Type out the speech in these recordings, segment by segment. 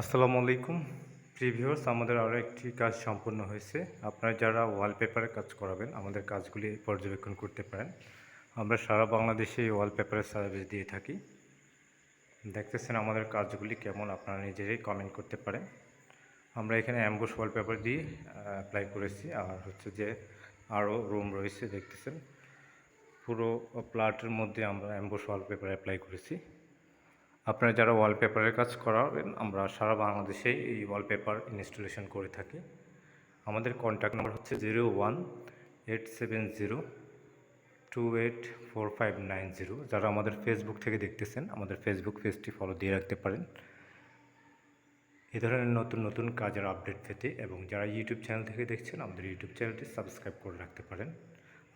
আসসালামু আলাইকুম। প্রিভিউয়ার্স আমাদের আরও একটি কাজ সম্পূর্ণ হয়েছে। আপনারা যারা ওয়ালপেপারে কাজ করাবেন, আমাদের কাজগুলি পর্যবেক্ষণ করতে পারেন। আমরা সারা বাংলাদেশে এই ওয়ালপেপারের সার্ভিস দিয়ে থাকি। দেখতেছেন আমাদের কাজগুলি কেমন, আপনারা নিজেরাই কমেন্ট করতে পারেন। আমরা এখানে অ্যাম্বুশ ওয়ালপেপার দিয়ে অ্যাপ্লাই করেছি। আর হচ্ছে যে আরও রুম রয়েছে, দেখতেছেন। পুরো প্লাটের মধ্যে আমরা অ্যাম্বুশ ওয়ালপেপার অ্যাপ্লাই করেছি। আপনারা যারা ওয়ালপেপারের কাজ করাবেন, আমরা সারা বাংলাদেশেই এই ওয়ালপেপার ইনস্টলেশন করে থাকি। আমাদের কন্ট্যাক্ট নাম্বার হচ্ছে zero one eight seven zero two eight four five nine zero যারা আমাদের ফেসবুক থেকে দেখতেছেন, আমাদের ফেসবুক পেজটি ফলো দিয়ে রাখতে পারেন। এ ধরনের নতুন নতুন কাজের আপডেট পেতে এবং যারা ইউটিউব চ্যানেল থেকে দেখছেন, আমাদের ইউটিউব চ্যানেলটি সাবস্ক্রাইব করে রাখতে পারেন।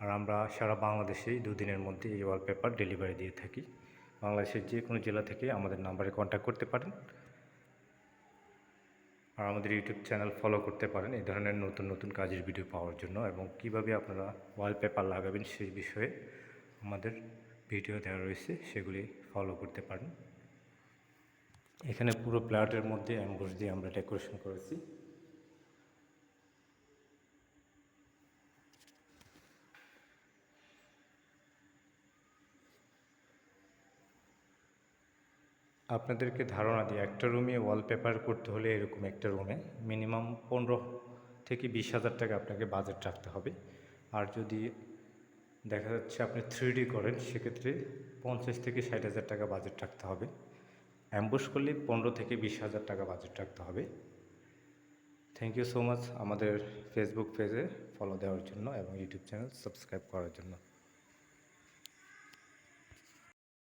আর আমরা সারা বাংলাদেশেই দুদিনের মধ্যে এই ওয়ালপেপার ডেলিভারি দিয়ে থাকি। বাংলাদেশের যে কোনো জেলা থেকে আমাদের নাম্বারে কন্ট্যাক্ট করতে পারেন। আর আমাদের ইউটিউব চ্যানেল ফলো করতে পারেন এই ধরনের নতুন নতুন কাজের ভিডিও পাওয়ার জন্য এবং কীভাবে আপনারা ওয়ালপেপার লাগাবেন সেই বিষয়ে আমাদের ভিডিও দেওয়া রয়েছে, সেগুলি ফলো করতে পারেন। এখানে পুরো প্লাটের মধ্যে অ্যাম্বুস দিয়ে আমরা ডেকোরেশন করেছি। আপনাদেরকে ধারণা দিই, একটা রুমে ওয়ালপেপার করতে হলে এরকম একটা রুমে মিনিমাম পনেরো থেকে বিশ হাজার টাকা আপনাকে বাজেট রাখতে হবে। আর যদি দেখা যাচ্ছে আপনি থ্রি করেন, সেক্ষেত্রে পঞ্চাশ থেকে ষাট হাজার টাকা বাজেট রাখতে হবে। অ্যাম্বুস করলে পনেরো থেকে বিশ হাজার টাকা বাজেট রাখতে হবে। থ্যাংক ইউ সো মাচ আমাদের ফেসবুক পেজে ফলো দেওয়ার জন্য এবং ইউটিউব চ্যানেল সাবস্ক্রাইব করার জন্য।